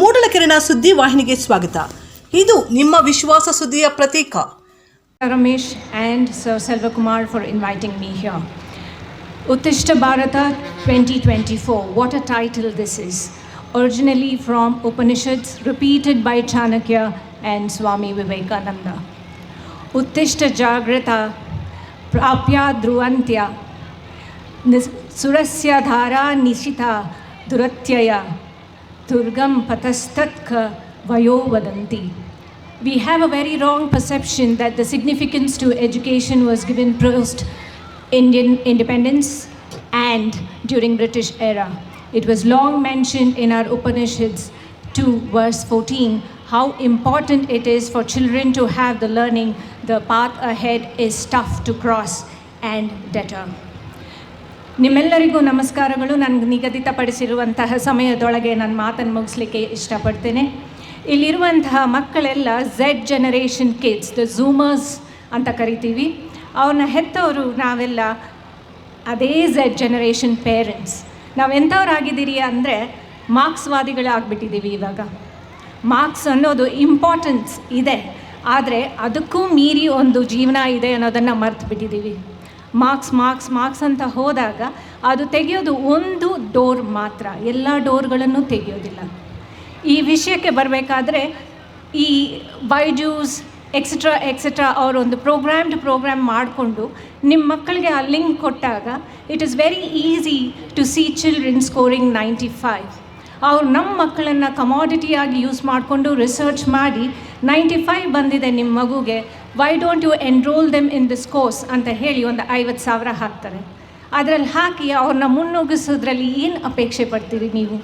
ಮೂಡಲಕೆರೆನ ಸುದ್ದಿ ವಾಹಿನಿಗೆ ಸ್ವಾಗತ ಇದು ನಿಮ್ಮ ವಿಶ್ವಾಸ ಸುದ್ದಿಯ ಪ್ರತೀಕ Ramesh and Sir Selvakumar for inviting me here. Uttishta Bharata 2024, what a title this is. Originally from Upanishads, repeated by Chanakya and Swami Vivekananda. Uttishta Jagrata Prapya Druvantya Nis- Surasya Dhara Nishita Duratyaya Patastatka. We have a very wrong perception that the significance to education was given post Indian independence and during British era. It was long mentioned in our Upanishads 2 verse 14 how important it is for children to have the learning the path ahead is tough to cross and deter. ನಿಮ್ಮೆಲ್ಲರಿಗೂ ನಮಸ್ಕಾರಗಳು. ನನಗೆ ನಿಗದಿತಪಡಿಸಿರುವಂತಹ ಸಮಯದೊಳಗೆ ನನ್ನ ಮಾತನ್ನು ಮುಗಿಸ್ಲಿಕ್ಕೆ ಇಷ್ಟಪಡ್ತೇನೆ. ಇಲ್ಲಿರುವಂತಹ ಮಕ್ಕಳೆಲ್ಲ Z generation kids the zoomers ಅಂತ ಕರಿತೀವಿ. ಅವ್ರನ್ನ ಹೆತ್ತವರು ನಾವೆಲ್ಲ ಅದೇ ಝೆಡ್ ಜನರೇಷನ್ ಪೇರೆಂಟ್ಸ್ ನಾವು ಎಂಥವ್ರಾಗಿದ್ದೀರಿ ಅಂದರೆ ಮಾರ್ಕ್ಸ್ವಾದಿಗಳಾಗ್ಬಿಟ್ಟಿದ್ದೀವಿ ಇವಾಗ. ಮಾರ್ಕ್ಸ್ ಅನ್ನೋದು ಇಂಪಾರ್ಟೆನ್ಸ್ ಇದೆ. ಆದರೆ ಅದಕ್ಕೂ ಮೀರಿ ಒಂದು ಜೀವನ ಇದೆ ಅನ್ನೋದನ್ನು ಮರ್ತು ಬಿಟ್ಟಿದ್ದೀವಿ ಮಾರ್ಕ್ಸ್ ಮಾರ್ಕ್ಸ್ ಮಾರ್ಕ್ಸ್ ಅಂತ ಹೋದಾಗ ಅದು ತೆಗೆಯೋದು ಒಂದು ಡೋರ್ ಮಾತ್ರ. ಎಲ್ಲ ಡೋರ್ಗಳನ್ನು ತೆಗೆಯೋದಿಲ್ಲ. ಈ ವಿಷಯಕ್ಕೆ ಬರಬೇಕಾದ್ರೆ ಈ ಬೈಜೂಸ್ ಎಕ್ಸೆಟ್ರಾ ಎಕ್ಸೆಟ್ರಾ ಅವರೊಂದು ಪ್ರೋಗ್ರಾಮ್ಡ್ ಪ್ರೋಗ್ರಾಮ್ ಮಾಡಿಕೊಂಡು ನಿಮ್ಮ ಮಕ್ಕಳಿಗೆ ಆ ಲಿಂಕ್ ಕೊಟ್ಟಾಗ it is very easy to see children scoring ninety five ಅವ್ರು ನಮ್ಮ ಮಕ್ಕಳನ್ನು ಕಮಾಡಿಟಿಯಾಗಿ ಯೂಸ್ ಮಾಡಿಕೊಂಡು ರಿಸರ್ಚ್ ಮಾಡಿ ನೈಂಟಿ ಫೈವ್ ಬಂದಿದೆ ನಿಮ್ಮ ಮಗುಗೆ. Why don't you enroll them in this course ಅಂತ ಹೇಳಿ ಒಂದು ಐವತ್ತು ಸಾವಿರ ಹಾಕ್ತಾರೆ. ಅದರಲ್ಲಿ ಹಾಕಿ ಅವ್ರನ್ನ ಮುನ್ನುಗ್ಗಿಸೋದ್ರಲ್ಲಿ ಏನು ಅಪೇಕ್ಷೆ ಪಡ್ತೀರಿ ನೀವು?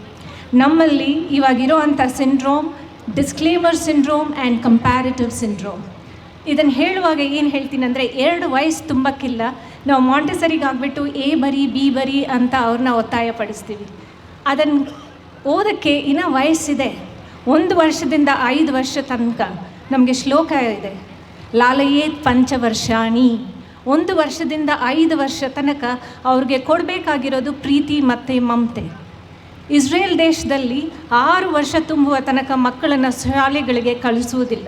ನಮ್ಮಲ್ಲಿ ಇವಾಗಿರೋ ಅಂಥ syndrome disclaimer syndrome and comparative syndrome. ಇದನ್ನು ಹೇಳುವಾಗ ಏನು ಹೇಳ್ತೀನಿ ಅಂದರೆ ಎರಡು ವಯಸ್ಸು ತುಂಬಕ್ಕಿಲ್ಲ. ನಾವು ಮಾಂಟೆಸರಿಗೆ ಆಗಿಬಿಟ್ಟು ಎ ಬರಿ ಬಿ ಬರಿ ಅಂತ ಅವ್ರನ್ನ ಒತ್ತಾಯ ಪಡಿಸ್ತೀವಿ ಅದನ್ನು ಓದೋಕ್ಕೆ ಇನ್ನೂ ವಯಸ್ಸಿದೆ. ಒಂದು ವರ್ಷದಿಂದ ಐದು ವರ್ಷ ತನಕ ನಮಗೆ ಶ್ಲೋಕ ಇದೆ. ಲಾಲಯೇತ್ ಪಂಚವರ್ಷಾಣಿ. ಒಂದು ವರ್ಷದಿಂದ ಐದು ವರ್ಷ ತನಕ ಅವ್ರಿಗೆ ಕೊಡಬೇಕಾಗಿರೋದು ಪ್ರೀತಿ ಮತ್ತು ಮಮತೆ. ಇಸ್ರೇಲ್ ದೇಶದಲ್ಲಿ ಆರು ವರ್ಷ ತುಂಬುವ ತನಕ ಮಕ್ಕಳನ್ನು ಶಾಲೆಗಳಿಗೆ ಕಳಿಸುವುದಿಲ್ಲ.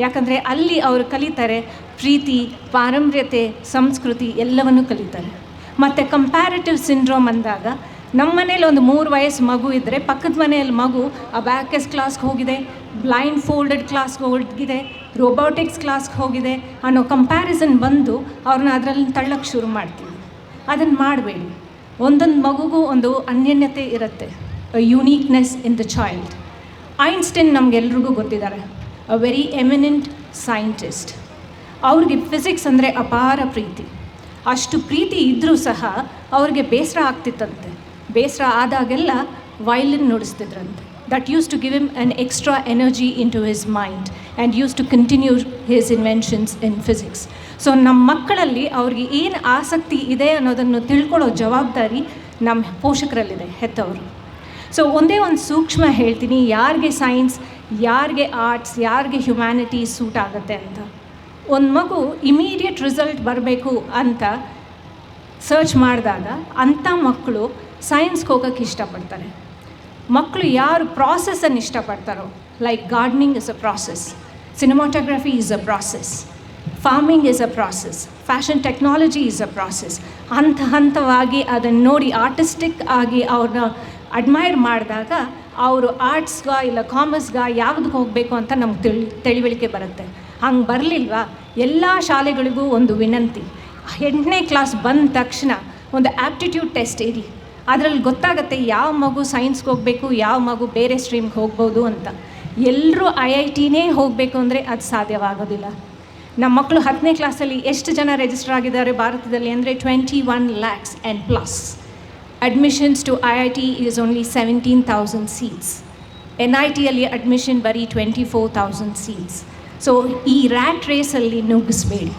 ಯಾಕಂದರೆ ಅಲ್ಲಿ ಅವರು ಕಲಿತಾರೆ ಪ್ರೀತಿ ಪಾರಂಪರ್ಯತೆ ಸಂಸ್ಕೃತಿ ಎಲ್ಲವನ್ನು ಕಲಿತಾರೆ. ಮತ್ತು ಕಂಪ್ಯಾರಿಟಿವ್ ಸಿಂಡ್ರೋಮ್ ಅಂದಾಗ ನಮ್ಮ ಮನೇಲಿ ಒಂದು ಮೂರು ವಯಸ್ಸು ಮಗು ಇದ್ದರೆ ಪಕ್ಕದ ಮನೆಯಲ್ಲಿ ಮಗು ಆ ಬ್ಯಾಕೆಸ್ ಕ್ಲಾಸ್ಗೆ ಹೋಗಿದೆ ಬ್ಲೈಂಡ್ ಫೋಲ್ಡೆಡ್ ಕ್ಲಾಸ್ಗೆ ಹೋಗಿದೆ ರೋಬೋಟಿಕ್ಸ್ ಕ್ಲಾಸ್ಗೆ ಹೋಗಿದೆ ಅನ್ನೋ ಕಂಪ್ಯಾರಿಸನ್ ಬಂದು ಅವ್ರನ್ನ ಅದರಲ್ಲಿ ತಳ್ಳಕ್ಕೆ ಶುರು ಮಾಡ್ತೀವಿ. ಅದನ್ನು ಮಾಡಬೇಡಿ. ಒಂದೊಂದು ಮಗುಗೂ ಒಂದು ಅನ್ಯನ್ಯತೆ ಇರುತ್ತೆ uniqueness in the child Einstein ನಮಗೆಲ್ರಿಗೂ ಗೊತ್ತಿದ್ದಾರೆ ಅ ವೆರಿ ಎಮಿನೆಂಟ್ ಸೈಂಟಿಸ್ಟ್ ಅವ್ರಿಗೆ ಫಿಸಿಕ್ಸ್ ಅಂದರೆ ಅಪಾರ ಪ್ರೀತಿ. ಅಷ್ಟು ಪ್ರೀತಿ ಇದ್ದರೂ ಸಹ ಅವ್ರಿಗೆ ಬೇಸರ ಆಗ್ತಿತ್ತಂತೆ. ಬೇಸರ ಆದಾಗೆಲ್ಲ ವೈಲಿನ್ ನುಡಿಸ್ತಿದ್ರಂತೆ. That used to give him an extra energy into his mind and use to continue his inventions in physics so ನಮ್ಮ ಮಕ್ಕಳಲ್ಲಿ ಅವ್ರಿಗೆ ಏನು ಆಸಕ್ತಿ ಇದೆ ಅನ್ನೋದನ್ನು ತಿಳ್ಕೊಳ್ಳೋ ಜವಾಬ್ದಾರಿ ನಮ್ಮ ಪೋಷಕರಲ್ಲಿದೆ, ಹೆತ್ತವರು. ಸೊ ಒಂದೇ ಒಂದು ಸೂಕ್ಷ್ಮ ಹೇಳ್ತೀನಿ, ಯಾರಿಗೆ ಸೈನ್ಸ್, ಯಾರಿಗೆ ಆರ್ಟ್ಸ್, ಯಾರಿಗೆ ಹ್ಯುಮ್ಯಾನಿಟಿ ಸೂಟ್ ಆಗುತ್ತೆ ಅಂತ. ಒಂದು ಮಗು ಇಮಿಡಿಯೇಟ್ ರಿಸಲ್ಟ್ ಬರಬೇಕು ಅಂತ ಸರ್ಚ್ ಮಾಡಿದಾಗ ಅಂಥ ಮಕ್ಕಳು ಸೈನ್ಸ್ಗೆ ಹೋಗೋಕ್ಕೆ ಇಷ್ಟಪಡ್ತಾರೆ. ಮಕ್ಕಳು ಯಾರು ಪ್ರಾಸೆಸನ್ನು ಇಷ್ಟಪಡ್ತಾರೋ like gardening is a process cinematography is a process farming is a process fashion technology is a process ಹಂತ ಹಂತವಾಗಿ ಅದನ್ನು ನೋಡಿ ಆರ್ಟಿಸ್ಟಿಕ್ ಆಗಿ ಅವ್ರನ್ನ ಅಡ್ಮೈರ್ ಮಾಡಿದಾಗ ಅವರು ಆರ್ಟ್ಸ್ಗ ಇಲ್ಲ ಕಾಮರ್ಸ್ಗ ಯಾವ್ದಕ್ಕೆ ಹೋಗಬೇಕು ಅಂತ ನಮ್ಗೆ ತಿಳಿ, ತಿಳಿವಳಿಕೆ ಬರುತ್ತೆ. ಹಂಗೆ ಬರಲಿಲ್ವಾ? ಎಲ್ಲ ಶಾಲೆಗಳಿಗೂ ಒಂದು ವಿನಂತಿ. ಎಂಟನೇ ಕ್ಲಾಸ್ ಬಂದ ತಕ್ಷಣ ಒಂದು ಆ್ಯಪ್ಟಿಟ್ಯೂಡ್ ಟೆಸ್ಟ್ ಇರಿ. ಅದರಲ್ಲಿ ಗೊತ್ತಾಗುತ್ತೆ ಯಾವ ಮಗು ಸೈನ್ಸ್ಗೆ ಹೋಗಬೇಕು, ಯಾವ ಮಗು ಬೇರೆ ಸ್ಟ್ರೀಮ್ಗೆ ಹೋಗ್ಬೋದು ಅಂತ. ಎಲ್ಲರೂ ಐ ಐ ಟಿನೇ ಹೋಗಬೇಕು ಅಂದರೆ ಅದು ಸಾಧ್ಯವಾಗೋದಿಲ್ಲ. ನಮ್ಮ ಮಕ್ಕಳು ಹತ್ತನೇ ಕ್ಲಾಸಲ್ಲಿ ಎಷ್ಟು ಜನ ರಿಜಿಸ್ಟರ್ ಆಗಿದ್ದಾರೆ ಭಾರತದಲ್ಲಿ ಅಂದರೆ twenty one lakhs and plus admissions to I I T is only seventeen thousand seats N I ಟಿಯಲ್ಲಿ admission ಬರೀ twenty four thousand seats so ಈ ರ್ಯಾಟ್ ರೇಸಲ್ಲಿ ನುಗ್ಗಿಸ್ಬೇಡಿ.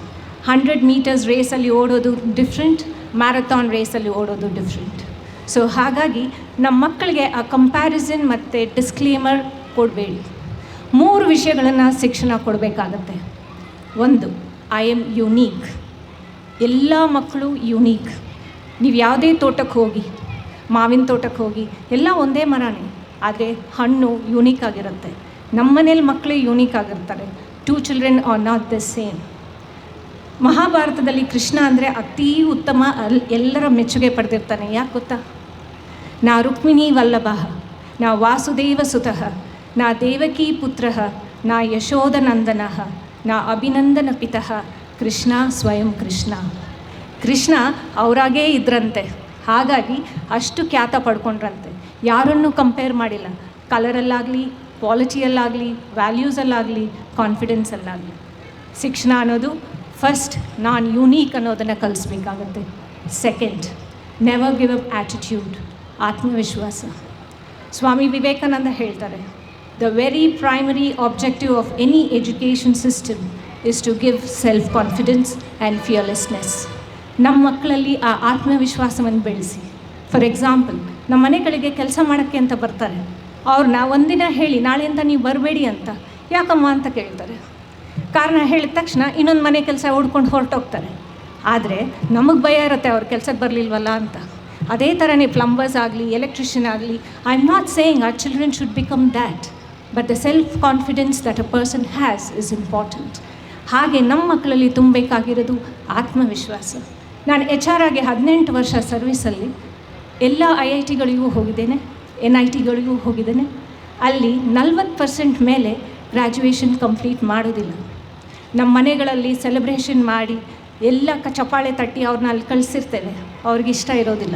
ಹಂಡ್ರೆಡ್ ಮೀಟರ್ಸ್ ರೇಸಲ್ಲಿ ಓಡೋದು ಡಿಫ್ರೆಂಟ್ ಮ್ಯಾರಥಾನ್ ರೇಸಲ್ಲಿ ಓಡೋದು ಡಿಫ್ರೆಂಟ್ ಸೊ ಹಾಗಾಗಿ ನಮ್ಮ ಮಕ್ಕಳಿಗೆ ಆ ಕಂಪ್ಯಾರಿಸನ್ ಮತ್ತು ಡಿಸ್ಕ್ಲೇಮರ್ ಕೊಡಬೇಡಿ. ಮೂರು ವಿಷಯಗಳನ್ನು ಶಿಕ್ಷಣ ಕೊಡಬೇಕಾಗತ್ತೆ. ಒಂದು ಐ ಆಮ್ ಯುನೀಕ್ ಎಲ್ಲ ಮಕ್ಕಳು ಯುನೀಕ್ ನೀವು ಯಾವುದೇ ತೋಟಕ್ಕೆ ಹೋಗಿ, ಮಾವಿನ ತೋಟಕ್ಕೆ ಹೋಗಿ, ಎಲ್ಲ ಒಂದೇ ಮರನೇ, ಆದರೆ ಹಣ್ಣು ಯುನೀಕ್ ಆಗಿರುತ್ತೆ. ನಮ್ಮ ಮನೇಲಿ ಮಕ್ಕಳು ಯೂನಿಕ್ ಆಗಿರ್ತಾರೆ. Two children are not the same ಮಹಾಭಾರತದಲ್ಲಿ ಕೃಷ್ಣ ಅಂದರೆ ಅತೀ ಉತ್ತಮ ಎಲ್ಲರ ಮೆಚ್ಚುಗೆ ಪಡೆದಿರ್ತಾನೆ. ಯಾಕೆ ಗೊತ್ತಾ? ನಾ ರುಕ್ಮಿಣಿ ವಲ್ಲಭ, ನಾ ವಾಸುದೇವ ಸುತಃ, ನಾ ದೇವಕೀ ಪುತ್ರ, ನಾ ಯಶೋಧನಂದನ, ನಾ ಅಭಿನಂದನ ಪಿತಃ, ಕೃಷ್ಣ ಸ್ವಯಂ ಕೃಷ್ಣ. ಕೃಷ್ಣ ಅವರಾಗೇ ಇದ್ರಂತೆ, ಹಾಗಾಗಿ ಅಷ್ಟು ಖ್ಯಾತ ಪಡ್ಕೊಂಡ್ರಂತೆ. ಯಾರನ್ನೂ ಕಂಪೇರ್ ಮಾಡಿಲ್ಲ. ಕಲರಲ್ಲಾಗಲಿ ಕ್ವಾಲಿಟಿಯಲ್ಲಾಗಲಿ ವ್ಯಾಲ್ಯೂಸಲ್ಲಾಗಲಿ ಕಾನ್ಫಿಡೆನ್ಸಲ್ಲಾಗಲಿ ಶಿಕ್ಷಣ ಅನ್ನೋದು ಫಸ್ಟ್ ನಾನು ಯೂನೀಕ್ ಅನ್ನೋದನ್ನು ಕಲಿಸ್ಬೇಕಾಗತ್ತೆ. Second never give up attitude ಆತ್ಮವಿಶ್ವಾಸ. ಸ್ವಾಮಿ ವಿವೇಕಾನಂದ ಹೇಳ್ತಾರೆ the very primary objective of any education system is to give self confidence and fearlessness ನಮ್ಮ ಮಕ್ಕಳಲ್ಲಿ ಆ ಆತ್ಮವಿಶ್ವಾಸವನ್ನು ಬೆಳೆಸಿ. ಫಾರ್ ಎಕ್ಸಾಂಪಲ್ ನಮ್ಮ ಮನೆಗಳಿಗೆ ಕೆಲಸ ಮಾಡೋಕ್ಕೆ ಅಂತ ಬರ್ತಾರೆ. ಅವ್ರನ್ನ ಒಂದಿನ ಹೇಳಿ, ನಾಳೆಯಿಂದ ನೀವು ಬರಬೇಡಿ ಅಂತ. ಯಾಕಮ್ಮ ಅಂತ ಕೇಳ್ತಾರೆ. ಕಾರಣ ಹೇಳಿದ ತಕ್ಷಣ ಇನ್ನೊಂದು ಮನೆ ಕೆಲಸ ಹುಡ್ಕೊಂಡು ಹೊರಟೋಗ್ತಾರೆ. ಆದರೆ ನಮಗೆ ಭಯ ಇರುತ್ತೆ, ಅವ್ರ ಕೆಲಸಕ್ಕೆ ಬರಲಿಲ್ವಲ್ಲ ಅಂತ. ಅದೇ ಥರನೇ ಪ್ಲಂಬರ್ಸ್ ಆಗಲಿ ಎಲೆಕ್ಟ್ರಿಷಿಯನ್ ಆಗಲಿ I am not saying our children should become that but the self confidence that a person has is important ಹಾಗೆ ನಮ್ಮ ಮಕ್ಕಳಲ್ಲಿ ತುಂಬಬೇಕಾಗಿರೋದು ಆತ್ಮವಿಶ್ವಾಸ. ನಾನು ಎಚ್ ಆರ್ ಆಗಿ ಹದಿನೆಂಟು ವರ್ಷ ಸರ್ವಿಸಲ್ಲಿ ಎಲ್ಲ ಐ ಐ ಟಿಗಳಿಗೂ ಹೋಗಿದ್ದೇನೆ ಎನ್ ಐ ಟಿಗಳಿಗೂ ಹೋಗಿದ್ದೇನೆ. ಅಲ್ಲಿ ನಲ್ವತ್ತು ಪರ್ಸೆಂಟ್ ಮೇಲೆ ಗ್ರ್ಯಾಜುಯೇಷನ್ ಕಂಪ್ಲೀಟ್ ಮಾಡೋದಿಲ್ಲ. ನಮ್ಮ ಮನೆಗಳಲ್ಲಿ ಸೆಲೆಬ್ರೇಷನ್ ಮಾಡಿ ಎಲ್ಲ ಕ ಚಪಾಳೆ ತಟ್ಟಿ ಅವ್ರನ್ನ ಅಲ್ಲಿ ಕಳಿಸಿರ್ತೇನೆ. ಅವ್ರಿಗೆ ಇಷ್ಟ ಇರೋದಿಲ್ಲ.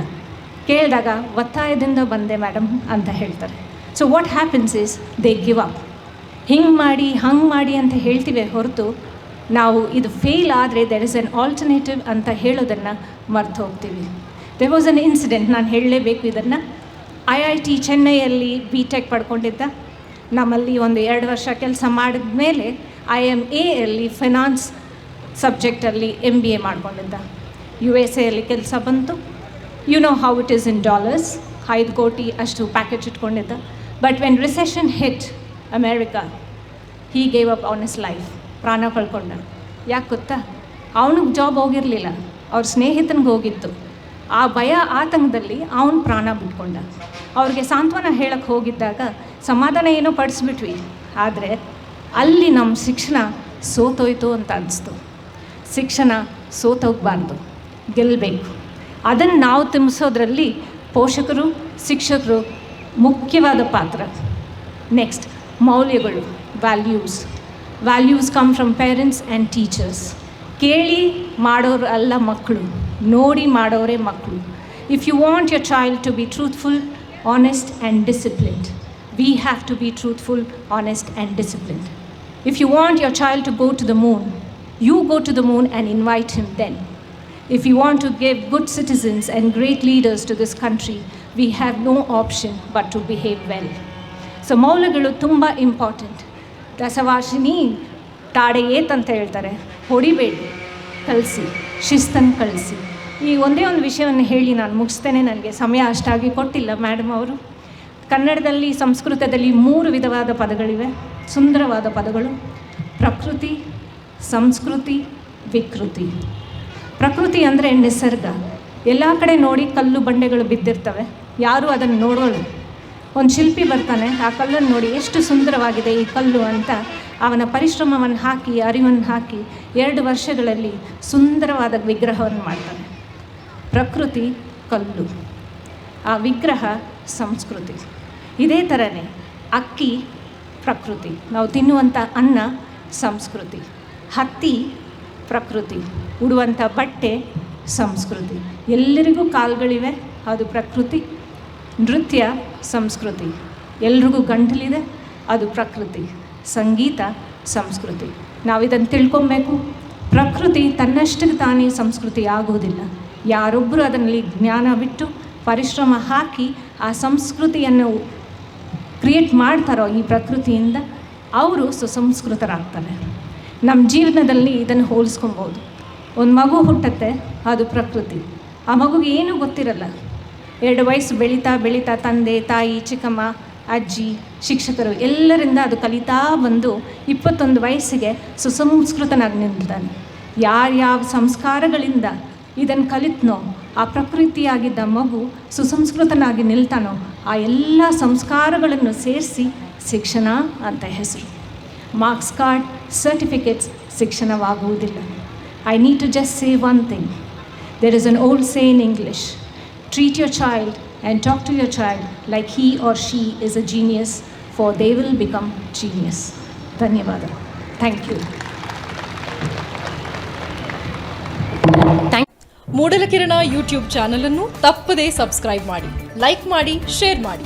ಕೇಳಿದಾಗ, ಒತ್ತಾಯದಿಂದ ಬಂದೆ ಮೇಡಮ್ ಅಂತ ಹೇಳ್ತಾರೆ. So what happens is they give up ಹಿಂಗೆ ಮಾಡಿ, ಹಂಗೆ ಮಾಡಿ ಅಂತ ಹೇಳ್ತೀವಿ ಹೊರತು, ನಾವು ಇದು ಫೇಲ್ ಆದರೆ ದೆರ್ ಇಸ್ ಎನ್ ಆಲ್ಟರ್ನೇಟಿವ್ ಅಂತ ಹೇಳೋದನ್ನು ಮರ್ತು ಹೋಗ್ತೀವಿ. ದೆ ವಾಸ್ ಅನ್ ಇನ್ಸಿಡೆಂಟ್ ನಾನು ಹೇಳಲೇಬೇಕು ಇದನ್ನು. ಐ ಐ ಟಿ ಚೆನ್ನೈಯಲ್ಲಿ ಬಿ ಟೆಕ್ ಪಡ್ಕೊಂಡಿದ್ದ. ನಮ್ಮಲ್ಲಿ ಒಂದು ಎರಡು ವರ್ಷ ಕೆಲಸ ಮಾಡಿದ ಮೇಲೆ ಐ ಎಂ ಎಲ್ಲಿ ಫೈನಾನ್ಸ್ ಸಬ್ಜೆಕ್ಟಲ್ಲಿ ಎಂ ಬಿ ಎ ಮಾಡ್ಕೊಂಡಿದ್ದ. ಯು ಎಸ್ ಎಲ್ಲಿ ಕೆಲಸ ಬಂತು. You know how it is in dollars ಐದು ಕೋಟಿ ಅಷ್ಟು package ಇಟ್ಕೊಂಡಿದ್ದ. But when recession hit America he gave up on his life ಪ್ರಾಣ ಕಳ್ಕೊಂಡ ಯಾಕೆ ಗೊತ್ತಾ? ಅವನಿಗೆ ಜಾಬ್ ಹೋಗಿರಲಿಲ್ಲ. ಅವ್ರ ಸ್ನೇಹಿತನಿಗೆ ಹೋಗಿತ್ತು. ಆ ಭಯ ಆತಂಕದಲ್ಲಿ ಅವನು ಪ್ರಾಣ ಬಿಟ್ಕೊಂಡ. ಅವ್ರಿಗೆ ಸಾಂತ್ವನ ಹೇಳಕ್ಕೆ ಹೋಗಿದ್ದಾಗ ಸಮಾಧಾನ ಏನೋ ಪಡಿಸ್ಬಿಟ್ವಿ. ಆದರೆ ಅಲ್ಲಿ ನಮ್ಮ ಶಿಕ್ಷಣ ಸೋತೋಯ್ತು ಅಂತ ಅನಿಸ್ತು. ಶಿಕ್ಷಣ ಸೋತೋಗಬಾರ್ದು. ಗೆಲ್ಲಬೇಕು ಅದನ್ನು ನಾವು ತುಂಬಿಸೋದ್ರಲ್ಲಿ ಪೋಷಕರು, ಶಿಕ್ಷಕರು ಮುಖ್ಯವಾದ ಪಾತ್ರ. ನೆಕ್ಸ್ಟ್ ಮೌಲ್ಯಗಳು values values come from parents and teachers ಕೇಳಿ ಮಾಡೋರು ಅಲ್ಲ ಮಕ್ಕಳು ನೋಡಿ ಮಾಡೋರೇ ಮಕ್ಕಳು if you want your child to be truthful honest and disciplined we have to be truthful honest and disciplined if you want your child to go to the moon you go to the moon and invite him then. If you want to give good citizens and great leaders to this country, we have no option but to behave well. So ಮೌಲ್ಯಗಳು ತುಂಬ important ದಸವಾಸಿನಿ ತಾಡೆ ಅಂತ ಹೇಳ್ತಾರೆ ಹೊಡಿಬೇಡಿ ಕಳಿಸಿ ಶಿಸ್ತನ್ನು ಕಳಿಸಿ ಈ ಒಂದೇ ಒಂದು ವಿಷಯವನ್ನು ಹೇಳಿ ನಾನು ಮುಗಿಸ್ತೇನೆ. ನನಗೆ ಸಮಯ ಅಷ್ಟಾಗಿ ಕೊಟ್ಟಿಲ್ಲ ಮೇಡಮ್ ಅವರು. ಕನ್ನಡದಲ್ಲಿ ಸಂಸ್ಕೃತದಲ್ಲಿ ಮೂರು ವಿಧವಾದ ಪದಗಳಿವೆ. ಸುಂದರವಾದ ಪದಗಳು. ಪ್ರಕೃತಿ ಸಂಸ್ಕೃತಿ, ವಿಕೃತಿ. ಪ್ರಕೃತಿ ಅಂದರೆ ನಿಸರ್ಗ. ಎಲ್ಲ ಕಡೆ ನೋಡಿ ಕಲ್ಲು ಬಂಡೆಗಳು ಬಿದ್ದಿರ್ತವೆ. ಯಾರೂ ಅದನ್ನು ನೋಡೋಲ್ಲ. ಒಂದು ಶಿಲ್ಪಿ ಬರ್ತಾನೆ, ಆ ಕಲ್ಲನ್ನು ನೋಡಿ ಎಷ್ಟು ಸುಂದರವಾಗಿದೆ ಈ ಕಲ್ಲು ಅಂತ ಅವನ ಪರಿಶ್ರಮವನ್ನು ಹಾಕಿ, ಅರಿವನ್ನು ಹಾಕಿ ಎರಡು ವರ್ಷಗಳಲ್ಲಿ ಸುಂದರವಾದ ವಿಗ್ರಹವನ್ನು ಮಾಡ್ತಾನೆ. ಪ್ರಕೃತಿ, ಕಲ್ಲು. ಆ ವಿಗ್ರಹ ಸಂಸ್ಕೃತಿ. ಇದೇ ಥರನೇ ಅಕ್ಕಿ, ಪ್ರಕೃತಿ. ನಾವು ತಿನ್ನುವಂಥ ಅನ್ನ, ಸಂಸ್ಕೃತಿ. ಹತ್ತಿ ಪ್ರಕೃತಿ ಉಡುವಂಥ ಬಟ್ಟೆ ಸಂಸ್ಕೃತಿ. ಎಲ್ಲರಿಗೂ ಕಾಲುಗಳಿವೆ, ಅದು ಪ್ರಕೃತಿ, ನೃತ್ಯ ಸಂಸ್ಕೃತಿ. ಎಲ್ರಿಗೂ ಗಂಟಲಿದೆ, ಅದು ಪ್ರಕೃತಿ, ಸಂಗೀತ ಸಂಸ್ಕೃತಿ. ನಾವಿದನ್ನು ತಿಳ್ಕೊಬೇಕು. ಪ್ರಕೃತಿ ತನ್ನಷ್ಟಕ್ಕೆ ತಾನೇ ಸಂಸ್ಕೃತಿ ಆಗುವುದಿಲ್ಲ ಯಾರೊಬ್ಬರು ಅದರಲ್ಲಿ ಜ್ಞಾನ ಬಿಟ್ಟು ಪರಿಶ್ರಮ ಹಾಕಿ ಆ ಸಂಸ್ಕೃತಿಯನ್ನು ಕ್ರಿಯೇಟ್ ಮಾಡ್ತಾರೋ ಈ ಪ್ರಕೃತಿಯಿಂದ, ಅವರು ಸುಸಂಸ್ಕೃತರಾಗ್ತಾರೆ ನಮ್ಮ ಜೀವನದಲ್ಲಿ ಇದನ್ನು ಹೋಲಿಸ್ಕೊಬೋದು. ಒಂದು ಮಗು ಹುಟ್ಟತ್ತೆ, ಅದು ಪ್ರಕೃತಿ. ಆ ಮಗುಗೆ ಏನೂ ಗೊತ್ತಿರಲ್ಲ. ಎರಡು ವಯಸ್ಸು ಬೆಳೀತಾ ಬೆಳೀತಾ ತಂದೆ, ತಾಯಿ, ಚಿಕ್ಕಮ್ಮ, ಅಜ್ಜಿ, ಶಿಕ್ಷಕರು ಎಲ್ಲರಿಂದ ಅದು ಕಲಿತಾ ಬಂದು ಇಪ್ಪತ್ತೊಂದು ವಯಸ್ಸಿಗೆ ಸುಸಂಸ್ಕೃತನಾಗಿ ನಿಲ್ತಾನೆ ಯಾರ್ಯಾವ ಸಂಸ್ಕಾರಗಳಿಂದ ಇದನ್ನು ಕಲಿತ್ನೋ, ಆ ಪ್ರಕೃತಿಯಾಗಿದ್ದ ಮಗು ಸುಸಂಸ್ಕೃತನಾಗಿ ನಿಲ್ತಾನೋ, ಆ ಎಲ್ಲ ಸಂಸ್ಕಾರಗಳನ್ನು ಸೇರಿಸಿ ಶಿಕ್ಷಣ ಅಂತ ಹೆಸರು. Marks card certificates ಶಿಕ್ಷಣವಾಗುವುದಿಲ್ಲ. I need to just say one thing there is an old say in English treat your child and talk to your child like he or she is a genius, for they will become genius. ಧನ್ಯವಾದ. Thank you Moodalakirana YouTube ಚಾನಲನ್ನು ತಪ್ಪದೇ subscribe ಮಾಡಿ like ಮಾಡಿ share ಮಾಡಿ.